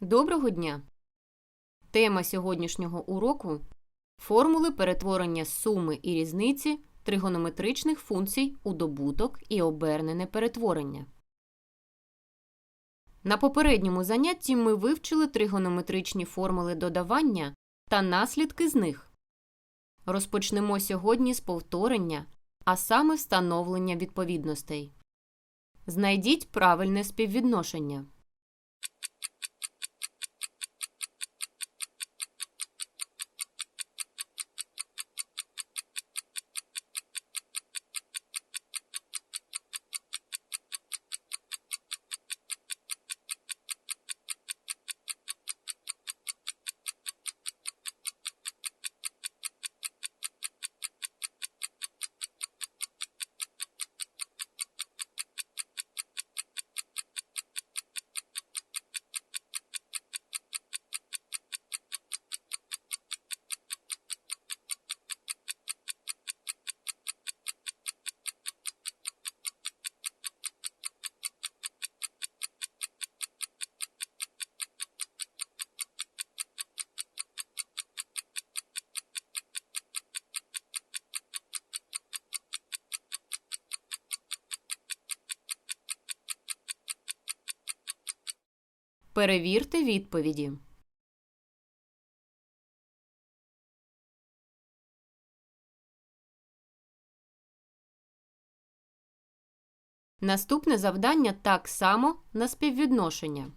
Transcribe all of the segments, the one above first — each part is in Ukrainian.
Доброго дня! Тема сьогоднішнього уроку формули перетворення суми і різниці тригонометричних функцій у добуток і обернене перетворення. На попередньому занятті ми вивчили тригонометричні формули додавання та наслідки з них. Розпочнемо сьогодні з повторення, а саме встановлення відповідностей. Знайдіть правильне співвідношення. Перевірте відповіді. Наступне завдання так само на співвідношення.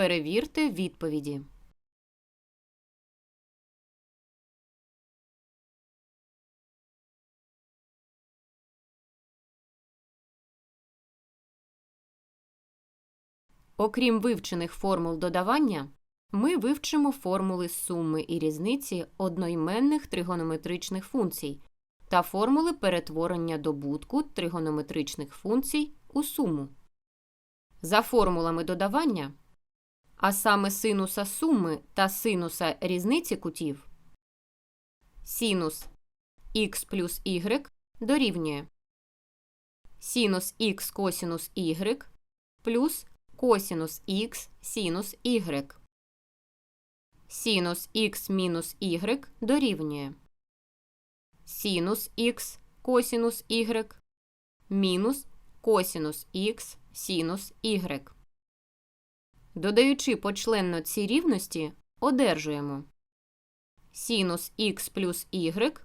Перевірте відповіді. Окрім вивчених формул додавання, ми вивчимо формули суми і різниці одноіменних тригонометричних функцій та формули перетворення добутку тригонометричних функцій у суму. За формулами додавання, а саме синуса суми та синуса різниці кутів, синус х плюс y дорівнює синус х косінус y плюс косінус х синус y. Синус х мінус y дорівнює синус х косінус y мінус косінус х синус y. Додаючи почленно ці рівності, одержуємо синус х плюс y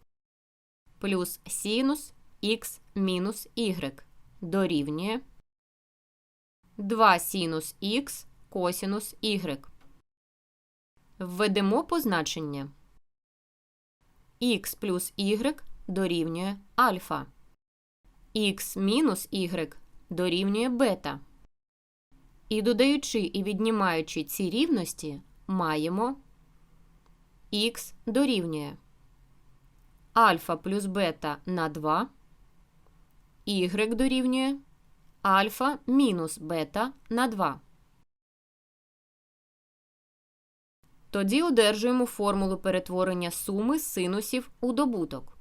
плюс синус х мінус y дорівнює 2 синус х косінус y. Введемо позначення. х плюс y дорівнює альфа. х мінус y дорівнює бета. І додаючи і віднімаючи ці рівності, маємо х дорівнює альфа плюс бета на 2, y дорівнює альфа мінус бета на 2. Тоді одержуємо формулу перетворення суми синусів у добуток.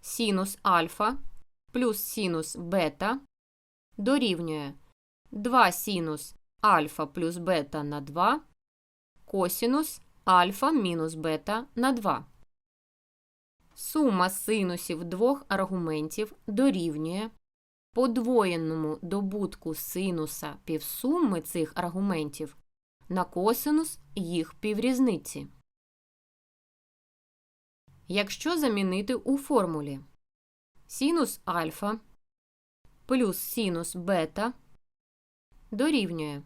Синус альфа плюс синус бета дорівнює 2 синус альфа плюс бета на 2 косінус альфа мінус бета на 2. Сума синусів двох аргументів дорівнює подвоєнному добутку синуса півсуми цих аргументів на косинус їх піврізниці. Якщо замінити у формулі синус альфа плюс синус бета дорівнює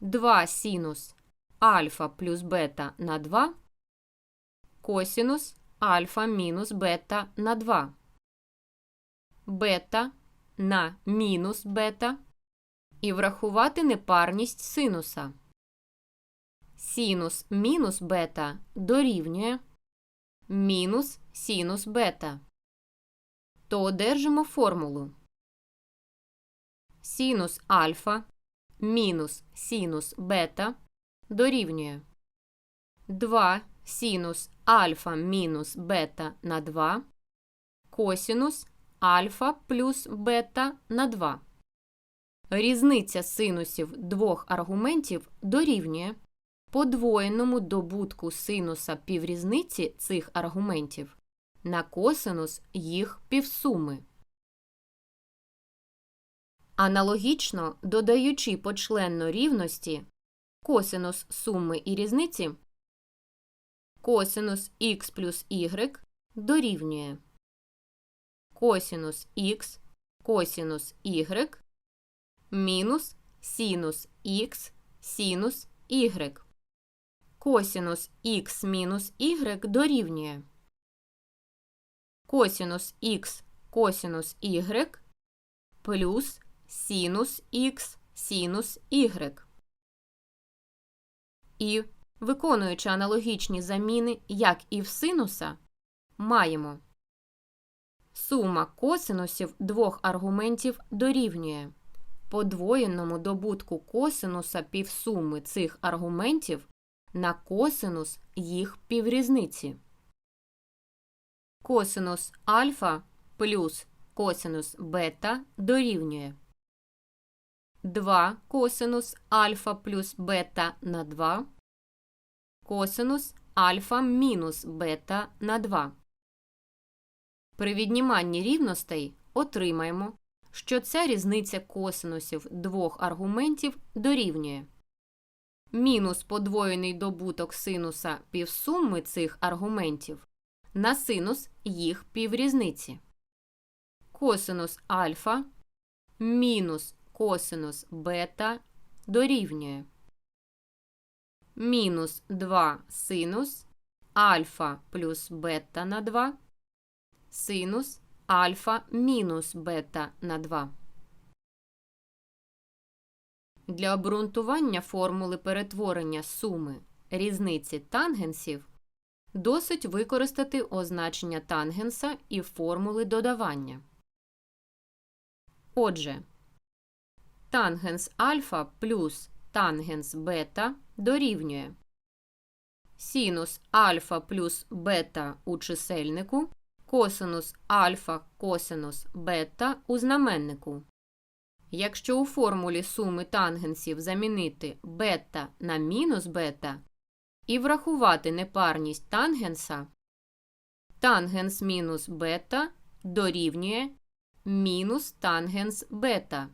2 синус альфа плюс бета на 2 косинус альфа мінус бета на 2 бета на мінус бета і врахувати непарність синуса. Синус мінус бета дорівнює мінус синус бета. То одержимо формулу. Синус альфа мінус синус бета дорівнює 2 синус альфа мінус бета на 2 косинус альфа плюс бета на 2. Різниця синусів двох аргументів дорівнює подвоєному добутку синуса піврізниці цих аргументів на косинус їх півсуми. Аналогічно, додаючи почленно рівності косинус суми і різниці, косинус х плюс y дорівнює косинус х косинус y мінус синус х синус y. Косинус х мінус y дорівнює косинус х косинус y плюс синус х синус y. І, виконуючи аналогічні заміни, як і в синуса, маємо сума косинусів двох аргументів дорівнює подвоєному добутку косинуса півсуми цих аргументів на косинус їх піврізниці. Косинус альфа плюс косинус бета дорівнює 2 косинус альфа плюс бета на 2 косинус альфа мінус бета на 2. При відніманні рівностей отримаємо, що ця різниця косинусів двох аргументів дорівнює мінус подвоєний добуток синуса півсуми цих аргументів на синус їх піврізниці. Косинус альфа мінус косинус бета дорівнює мінус 2 синус альфа плюс бета на 2 синус альфа мінус бета на 2. Для обґрунтування формули перетворення суми різниці тангенсів досить використати означення тангенса і формули додавання. Отже, тангенс альфа плюс тангенс бета дорівнює синус альфа плюс бета у чисельнику косинус альфа косинус бета у знаменнику. Якщо у формулі суми тангенсів замінити бета на мінус бета і врахувати непарність тангенса, тангенс мінус бета дорівнює мінус тангенс бета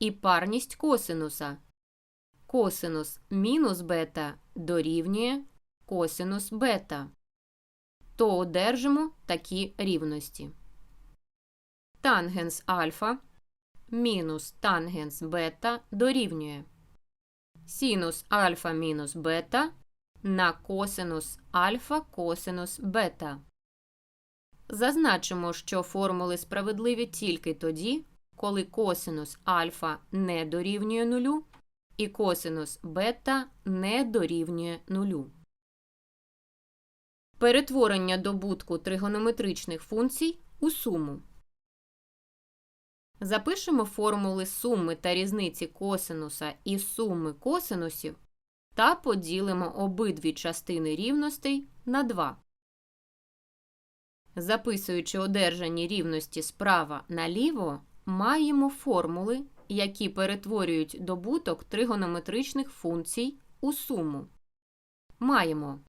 і парність косинуса. Косинус мінус бета дорівнює косинус бета то одержимо такі рівності. Тангенс альфа мінус тангенс бета дорівнює синус альфа мінус бета на косинус альфа косинус бета. Зазначимо, що формули справедливі тільки тоді, коли косинус альфа не дорівнює нулю і косинус бета не дорівнює нулю. Перетворення добутку тригонометричних функцій у суму. Запишемо формули суми та різниці косинуса і суми косинусів та поділимо обидві частини рівностей на 2. Записуючи одержані рівності справа наліво, маємо формули, які перетворюють добуток тригонометричних функцій у суму. Маємо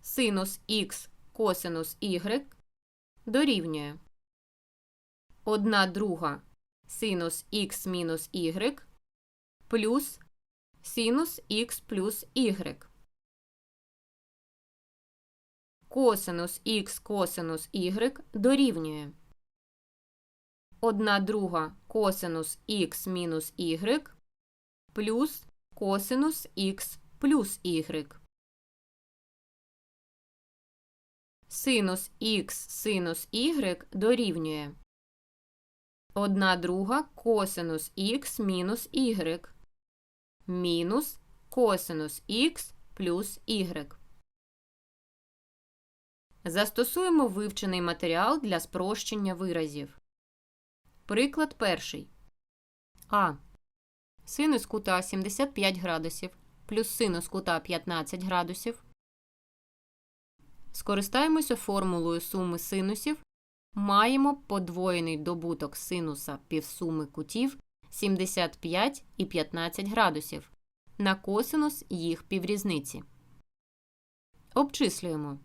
синус х косинус y дорівнює 1 друга синус х мінус y плюс синус х плюс y. Косинус х косинус y дорівнює 1 друга косинус х мінус y плюс косинус х плюс y. Синус х синус y дорівнює 1 друга косинус х мінус y мінус косинус х плюс y. Застосуємо вивчений матеріал для спрощення виразів. Приклад перший. А. Синус кута 75 градусів плюс синус кута 15 градусів. Скористаємося формулою суми синусів. Маємо подвоєний добуток синуса півсуми кутів 75 і 15 градусів на косинус їх піврізниці. Обчислюємо.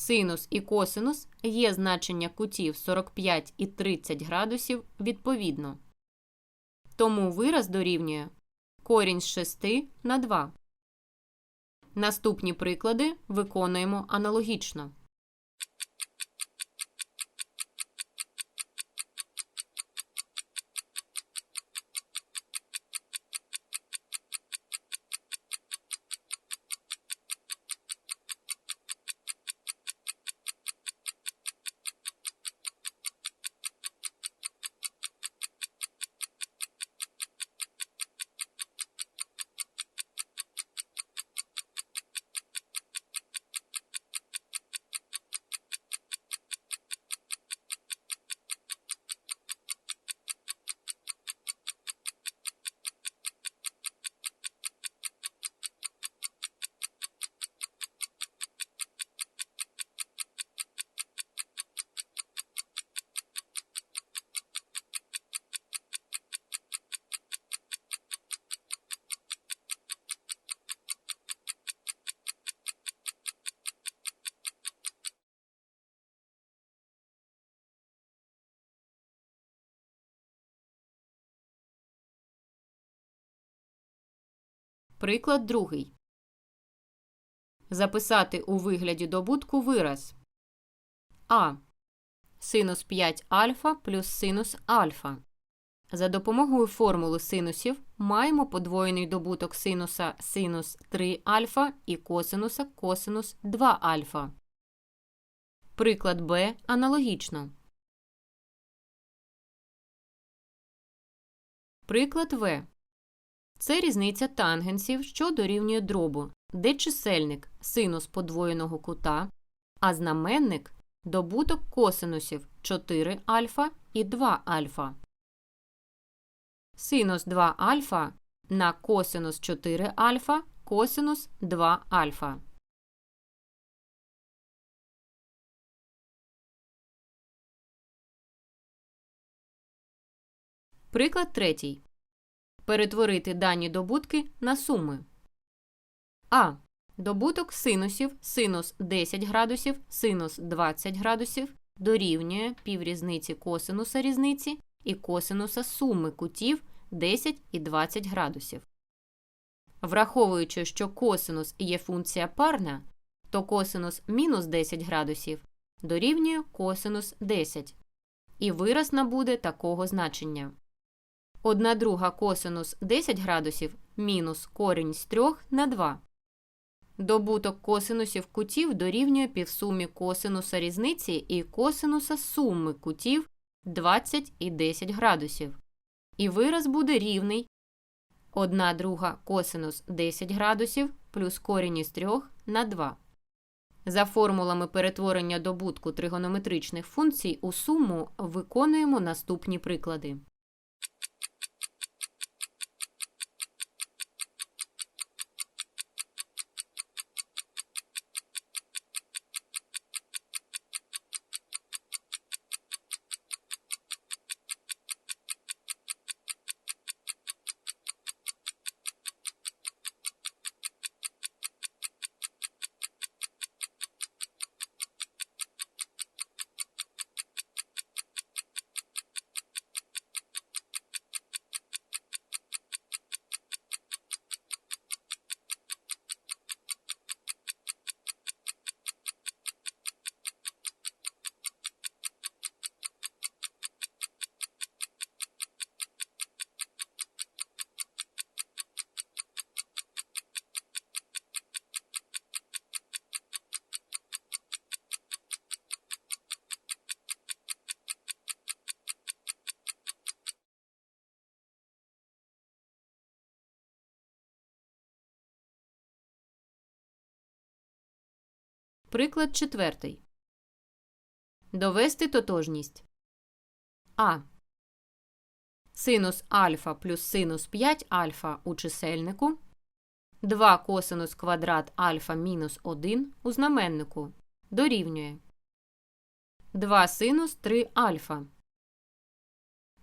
Синус і косинус є значення кутів 45 і 30 градусів відповідно. Тому вираз дорівнює корінь з 6 на 2. Наступні приклади виконуємо аналогічно. Приклад другий. Записати у вигляді добутку вираз А. Синус 5 альфа плюс синус альфа. За допомогою формули синусів маємо подвоєний добуток синуса синус 3 альфа і косинуса косинус 2 альфа. Приклад Б аналогічно. Приклад В. Це різниця тангенсів, що дорівнює дробу, де чисельник синус подвоєного кута, а знаменник добуток косинусів 4 альфа і 2 альфа. Синус 2 альфа на косинус 4 альфа косинус 2 альфа. Приклад третій. Перетворити дані добутки на суми. А. Добуток синусів синус 10 градусів, синус 20 градусів дорівнює піврізниці косинуса різниці і косинуса суми кутів 10 і 20 градусів. Враховуючи, що косинус є функція парна, то косинус мінус 10 градусів дорівнює косинус 10. І вираз набуде такого значення. 1 друга косинус 10 градусів мінус корінь з 3 на 2. Добуток косинусів кутів дорівнює півсумі косинуса різниці і косинуса суми кутів 20 і 10 градусів. І вираз буде рівний 1 друга косинус 10 градусів плюс корінь із 3 на 2. За формулами перетворення добутку тригонометричних функцій у суму виконуємо наступні приклади. Приклад четвертий. Довести тотожність. А. Синус альфа плюс синус 5 альфа у чисельнику. 2 косинус квадрат альфа мінус 1 у знаменнику дорівнює 2 синус 3 альфа.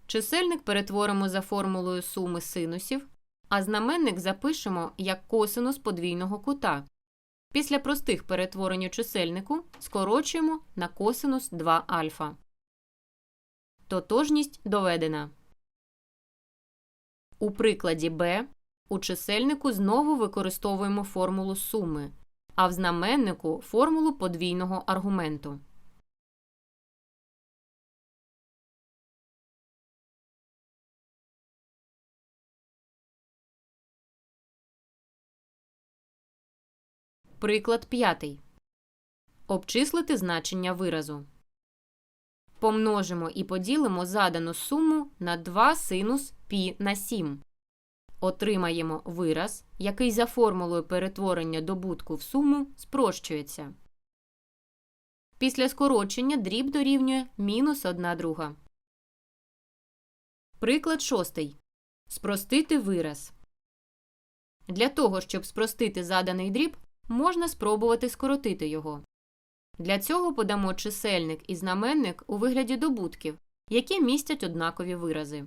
Чисельник перетворимо за формулою суми синусів, а знаменник запишемо як косинус подвійного кута. Після простих перетворень у чисельнику скорочуємо на косинус 2 альфа. Тотожність доведена. У прикладі Б у чисельнику знову використовуємо формулу суми, а в знаменнику формулу подвійного аргументу. Приклад п'ятий. Обчислити значення виразу. Помножимо і поділимо задану суму на 2 синус пі на 7. Отримаємо вираз, який за формулою перетворення добутку в суму спрощується. Після скорочення дріб дорівнює мінус 1 друга. Приклад шостий. Спростити вираз. Для того, щоб спростити заданий дріб, можна спробувати скоротити його. Для цього подамо чисельник і знаменник у вигляді добутків, які містять однакові вирази.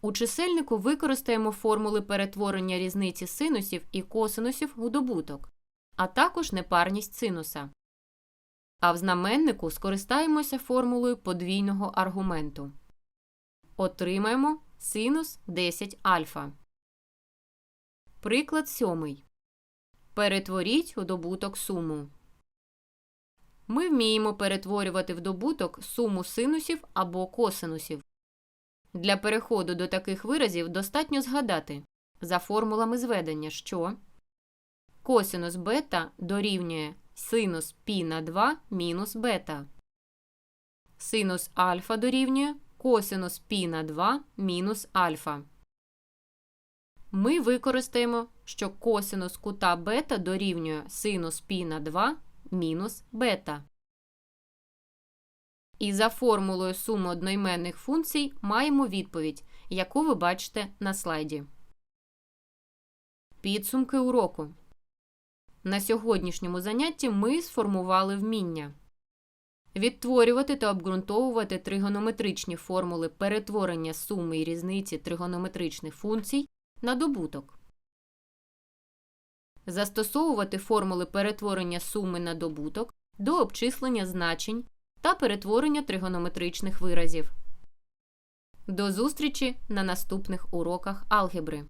У чисельнику використаємо формули перетворення різниці синусів і косинусів у добуток, а також непарність синуса. А в знаменнику скористаємося формулою подвійного аргументу. Отримаємо синус 10 альфа. Приклад сьомий. Перетворіть у добуток суму. Ми вміємо перетворювати в добуток суму синусів або косинусів. Для переходу до таких виразів достатньо згадати за формулами зведення, що косинус бета дорівнює синус пі на 2 мінус бета. Синус альфа дорівнює косинус пі на 2 мінус альфа. Ми використаємо, що косинус кута бета дорівнює синус пі на 2 мінус бета. І за формулою суми одноіменних функцій маємо відповідь, яку ви бачите на слайді. Підсумки уроку. На сьогоднішньому занятті ми сформували вміння відтворювати та обґрунтовувати тригонометричні формули перетворення суми і різниці тригонометричних функцій на добуток. Застосовувати формули перетворення суми на добуток до обчислення значень та перетворення тригонометричних виразів. До зустрічі на наступних уроках алгебри.